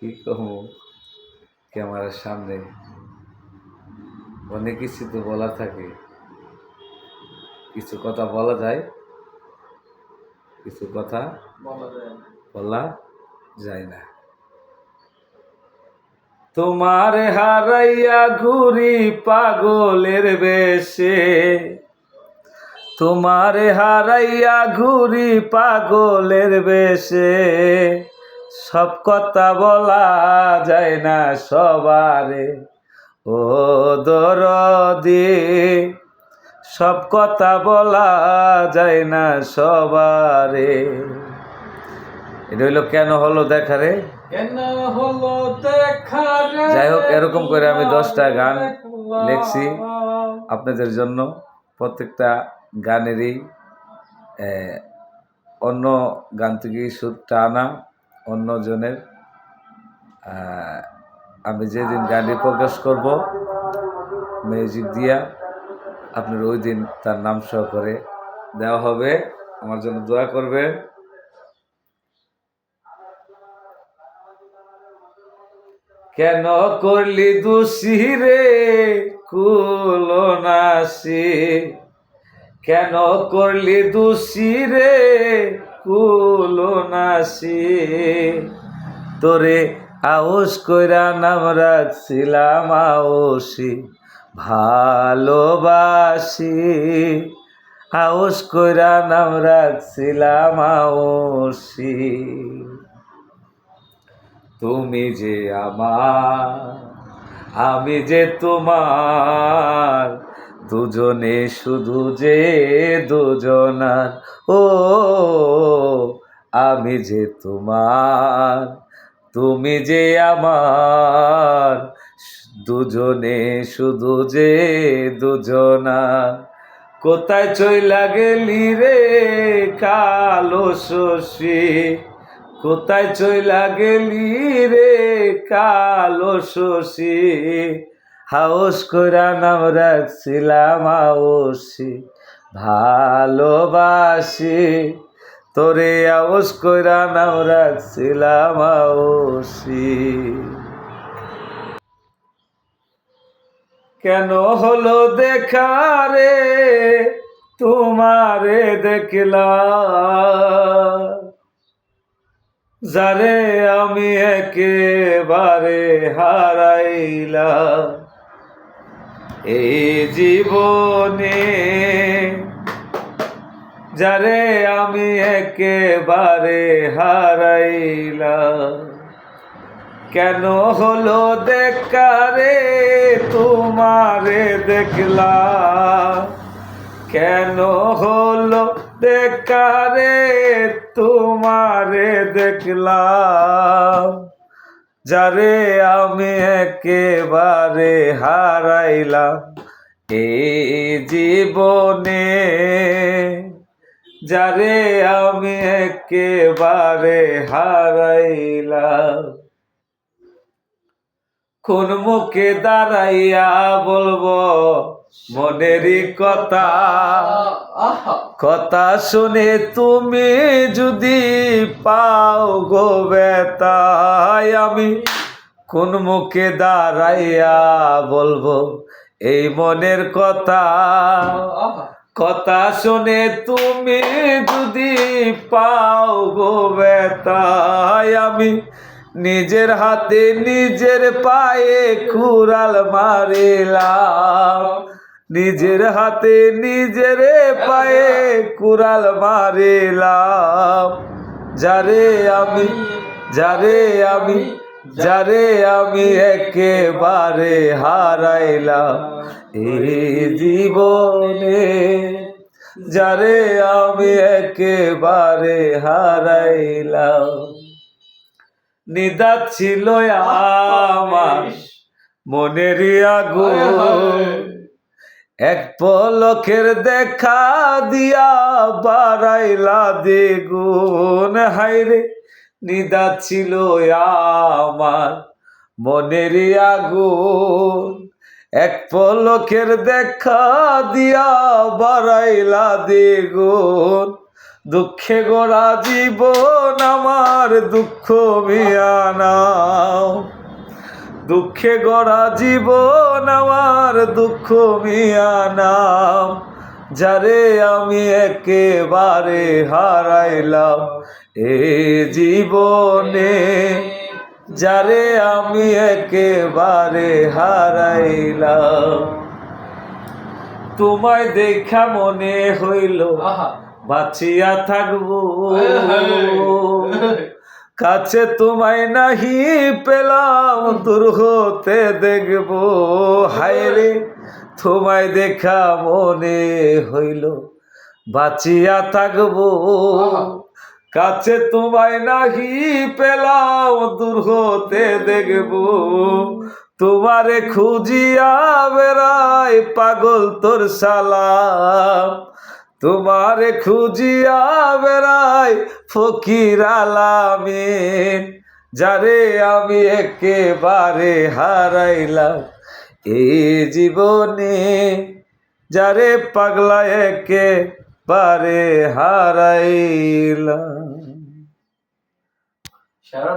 কি কম? ক্যামেরার সামনে। অনেক কিছু তো বলা থাকে। কিছু কথা বলা যায়। কিছু কথা বলা যায় না। বলা যায় না। তোমার হারাইয়া ঘুরি পাগলের বেশে। তোমার হারাইয়া ঘুরি পাগলের বেশে। সব কথা বলা যায় না সবারে। ও দরদি সব কথা বলা যায় না সবারে। এটা হইল কেন হলো দেখারে কেন হলো দেখা রে? যাই হোক, এরকম করে আমি দশটা গান লেখছি। আপনাদের জন্য। প্রত্যেকটা গানেরই অন্য গান থেকে সুরটা আনা অন্যজনের আমি যেদিন গানটি প্রকাশ করব মিউজিক দিয়া আপনার ওই দিন তার নাম সহ করে দেওয়া হবে। আমার জন্য দোয়া করবেন। কেন করলি দোষী রে কুলনাসি কেন করলি দোষী রে কুলনাসি তোরে আউস কইরা নাম রাখছিলাম আউসি, ভালোবাসি। আউস কইরা নাম রাখছিলাম আউসি। তুমি যে আমার, আমি যে তোমার দুজনে শুধু যে দুজনার, ও, আমি যে তোমার, তুমি যে আমার, দুজনে শুধু যে দুজনার। কোথায় চইলা গেলি রে কালো শশী? কোথায় চইলা গেলি রে কালো শশী? হাউস কইরা নাম রাখছিলাম আউসি ভালোবাসি, তোরে আউস কইরা নাম রাখছিলাম আউসি কেন হলো দেখা রে, তোমারে দেখলাম। যারে আমি একেবারে হারাইলাম। এই জীবনে যারে আমি একেবারে হারাইলাম, কেন হলো দেখারে তোমারে দেখলাম? কেন হলো দেখারে তোমারে দেখলাম? যারে আমি একেবারে হারাইলাম এই জীবনে যারে আমি একেবারে হারাইলাম। কোন মুখে দাঁড়াইয়া বলব মনেরই কথা। কথা শুনে তুমি যদি পাও গো বেতাই আমি কোন মুখে দাঁড়াইয়া বলব এই মনের কথা। কথা শুনে তুমি যদি পাও গো বেতাই আমি নিজের হাতে নিজের পায়ে কুড়াল মারিলাম। নিজের হাতে নিজের পায়ে কুড়াল মারিলাম। যারে আমি যারে আমি যারে আমি একেবারে হারাইলাম এই জীবনে। যারে আমি একেবারে হারাইলাম নিদা ছিল আমার মনের আগুন। এক পলকের দেখা দিয়া বাড়াইলা দ্বিগুণ। হাইরে নিদা ছিল আমার মনের আগুন। এক পলকের দেখা দিয়া বাড়াইলা দ্বিগুণ। দুঃখে গোড়া জীবন আমার দুঃখ মিয়ানাও দুঃখে গড়া জীবন আমার দুঃখ মিয়ানাম যারে আমি একেবারে হারাইলাম এ জীবনে, যারে আমি একেবারে হারাইলাম। তোমায় দেখা মনে হইল। আহা। বাঁচিয়া থাকব। কাছে তোমায় নাহি পেলাম দূর হতে দেখব। হায়রে তোমায় দেখা মনে হইল। বাঁচিয়া থাকব। কাছে তোমায় নাহি পেলাম দূর হতে দেখব। তোমারে খুঁজিয়া বেড়াই পাগল তোর সালাম। তোমারে খুঁজিয়া বেড়াই ফকির আলামিন, যারে আমি একেবারে হারাইলাম। এই জীবনে যারে পাগলা একেবারে হারাইলাম। সারা